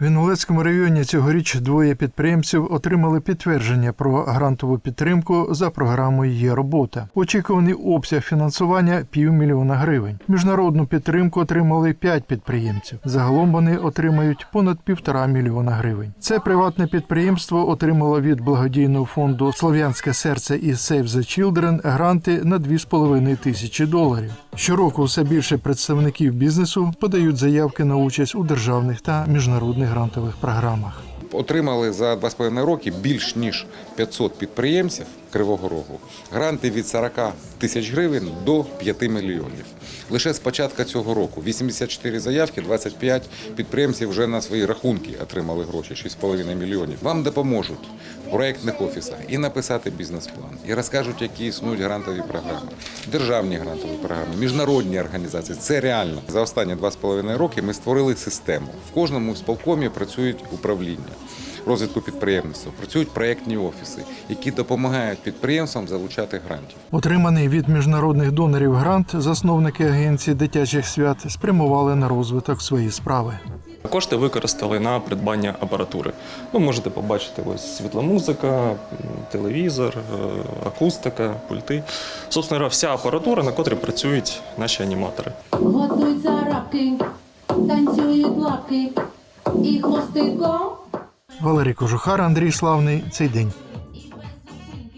В Інгулецькому районі цьогоріч двоє підприємців отримали підтвердження про грантову підтримку за програмою Є робота. Очікуваний обсяг фінансування півмільйона гривень. Міжнародну підтримку отримали п'ять підприємців. Загалом вони отримають понад півтора мільйона гривень. Це приватне підприємство отримало від благодійного фонду Слов'янське серце і Save the Children гранти на 2,5 тисячі доларів. Щороку все більше представників бізнесу подають заявки на участь у державних та міжнародних грантових програмах. Отримали за 2,5 роки більш ніж 500 підприємців Кривого Рогу гранти від 40 тисяч гривень до 5 мільйонів. Лише з початку цього року 84 заявки, 25 підприємців вже на свої рахунки отримали гроші 6,5 мільйонів. Вам допоможуть в проєктних офісах і написати бізнес-план, і розкажуть, які існують грантові програми, державні грантові програми, міжнародні організації. Це реально за останні 2,5 роки ми створили систему. В кожному сполкомі працюють управління розвитку підприємництва, працюють проєктні офіси, які допомагають підприємствам залучати грантів. Отриманий від міжнародних донорів грант засновники агенції дитячих свят спрямували на розвиток своєї справи. Кошти використали на придбання апаратури. Ви можете побачити ось світломузика, телевізор, е, акустика, пульти. Собственно, вся апаратура, на котрій працюють наші аніматори. Готуються рабки, танцюють лапки і хвостиком Валерій Кожухар, Андрій Славний. Цей день.